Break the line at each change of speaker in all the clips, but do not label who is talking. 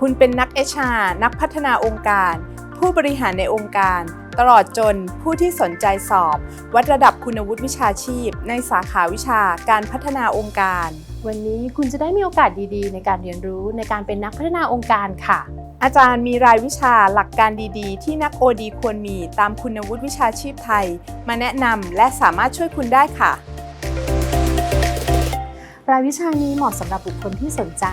คุณเป็นนัก HR นักพัฒนาองค์การ ผู้บริหารในองค์การ ตลอดจนผู้ที่สนใจสอบ วัดระดับคุณวุฒิวิชาชีพ ในสาขาวิชาการพัฒนาองค์การ
วันนี้คุณจะได้มีโอกาสดีๆ ในการเรียนรู้ในการเป็นนักพัฒนาองค์การค่ะ
อาจารย์มีรายวิชาหลักการดีๆ ที่นักโอดีควรมีตามคุณวุฒิวิชาชีพไทย มาแนะนำและสามารถช่วยคุณได้ค่ะ
รายวิชานี้เหมาะสำหรับบุคคลที่สนใจ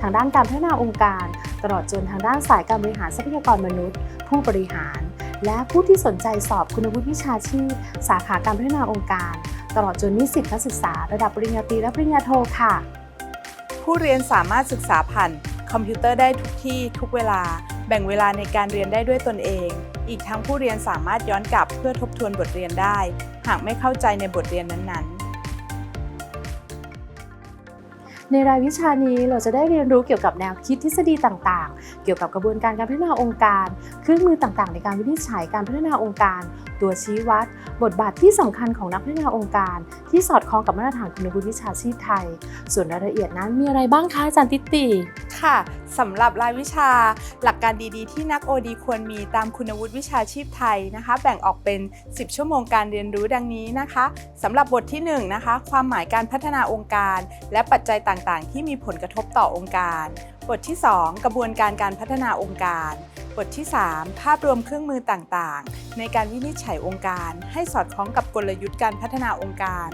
ทางด้านการพัฒนาองค์การ ตลอดจนทางด้านสายการบริหารทรัพยากรมนุษย์ ผู้บริหาร และผู้ที่สนใจสอบคุณวุฒิวิชาชีพ สาขาการพัฒนาองค์การ ตลอดจนนิสิตนักศึกษา ระดับปริญญาตรีและปริญญาโทค่ะ
ผู้เรียนสามารถศึกษาผ่านคอมพิวเตอร์ได้ทุกที่ทุกเวลา แบ่งเวลาในการเรียนได้ด้วยตนเอง อีกทั้งผู้เรียนสามารถย้อนกลับเพื่อทบทวนบทเรียนได้ หากไม่เข้าใจในบทเรียนนั้นๆ
ในรายวิชานี้เราจะได้เรียนรู้เกี่ยวกับแนวคิดทฤษฎีต่างๆ เกี่ยวกับกระบวนการการพัฒนาองค์การ เครื่องมือต่างๆ ในการวินิจฉัยการพัฒนาองค์การ ตัวชี้วัด บทบาทที่สำคัญของนักพัฒนาองค์การ ที่สอดคล้องกับมาตรฐานคุณวุฒิวิชาชีพไทย ส่วนรายละเอียดนั้นมีอะไรบ้างคะอาจารย์ติติ
ค่ะสำหรับรายวิชาหลักการดีๆ ที่นักโอดีควรมีตามคุณวุฒิวิชาชีพไทยนะคะ แบ่งออกเป็น 10 ชั่วโมงการเรียนรู้ดังนี้นะคะสำหรับบทที่1นะคะความหมายการพัฒนาองค์การ และปัจจัยต่างๆ ที่มีผลกระทบต่อองค์การ บทที่ 2 กระบวนการการพัฒนาองค์การ บทที่ 3 ภาพรวมเครื่องมือต่างๆ ในการวินิจฉัยองค์การ ให้สอดคล้องกับกลยุทธ์การพัฒนาองค์การ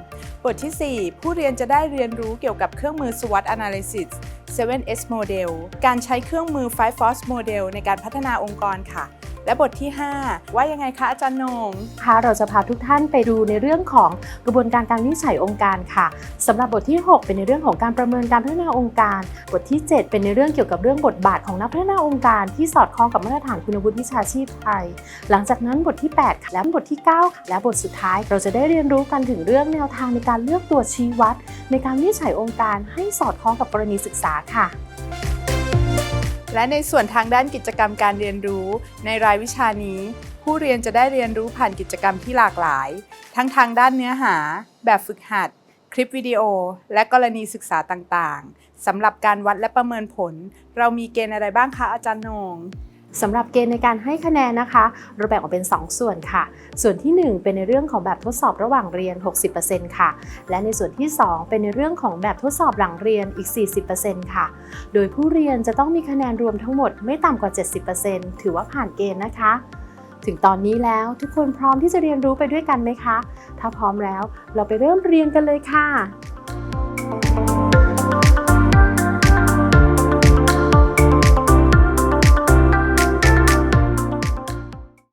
บทที่ 4 ผู้เรียนจะได้เรียนรู้เกี่ยวกับเครื่องมือ SWOT Analysis 7S Model การใช้เครื่องมือ5 Force Model ในการพัฒนาองค์กรค่ะ และบทที่ 5 ว่ายังไงคะอาจารย์นง
ค่ะเราจะพาทุกท่านไปดูในเรื่องของกระบวนการการวิจัยองค์การค่ะสำหรับบทที่ 6 เป็นในเรื่องของการประเมินการพัฒนาองค์การ บทที่ 7 เป็นในเรื่องเกี่ยวกับเรื่องบทบาทของนักพัฒนาองค์การที่สอดคล้องกับมาตรฐานคุณวุฒิวิชาชีพไทย หลังจากนั้นบทที่8ค่ะและบทที่9ค่ะและบทสุดท้าย เราจะได้เรียนรู้กันถึงเรื่องแนวทางในการเลือกตัวชี้วัด ในการวิจัยองค์การให้สอดคล้องกับกรณีศึกษาค่ะ
และในส่วนทางด้านกิจกรรมการเรียนรู้ ในรายวิชานี้ ผู้เรียนจะได้เรียนรู้ผ่านกิจกรรมที่หลากหลาย ทั้งทางด้านเนื้อหา แบบฝึกหัด คลิปวิดีโอ และกรณีศึกษาต่างๆสำหรับการวัดและประเมินผล เรามีเกณฑ์อะไรบ้างคะอาจารย์นง
สำหรับเกณฑ์ในการให้คะแนนนะคะ เราแบ่งออกเป็น 2 ส่วนค่ะ ส่วนที่ 1 เป็นในเรื่องของแบบทดสอบระหว่างเรียน 60%ค่ะ และในส่วนที่ 2 เป็นในเรื่องของแบบทดสอบหลังเรียนอีก 40%ค่ะ โดยผู้เรียนจะต้องมีคะแนนรวมทั้งหมดไม่ต่ำกว่า 70%ถือว่าผ่านเกณฑ์นะคะ ถึงตอนนี้แล้วทุกคนพร้อมที่จะเรียนรู้ไปด้วยกันไหมคะ ถ้าพร้อมแล้วเราไปเริ่มเรียนกันเลยค่ะ